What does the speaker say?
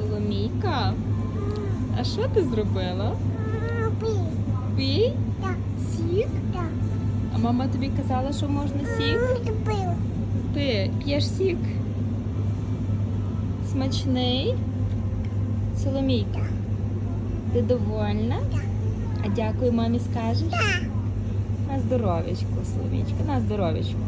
Соломійка, а що ти зробила? Пій? Сік? А мама тобі казала, що можна сік? Ти п'єш сік? Смачний? Соломійка, ти довольна? А дякую мамі скажеш? На здоров'ячко, Соломічка, на здоров'ячко.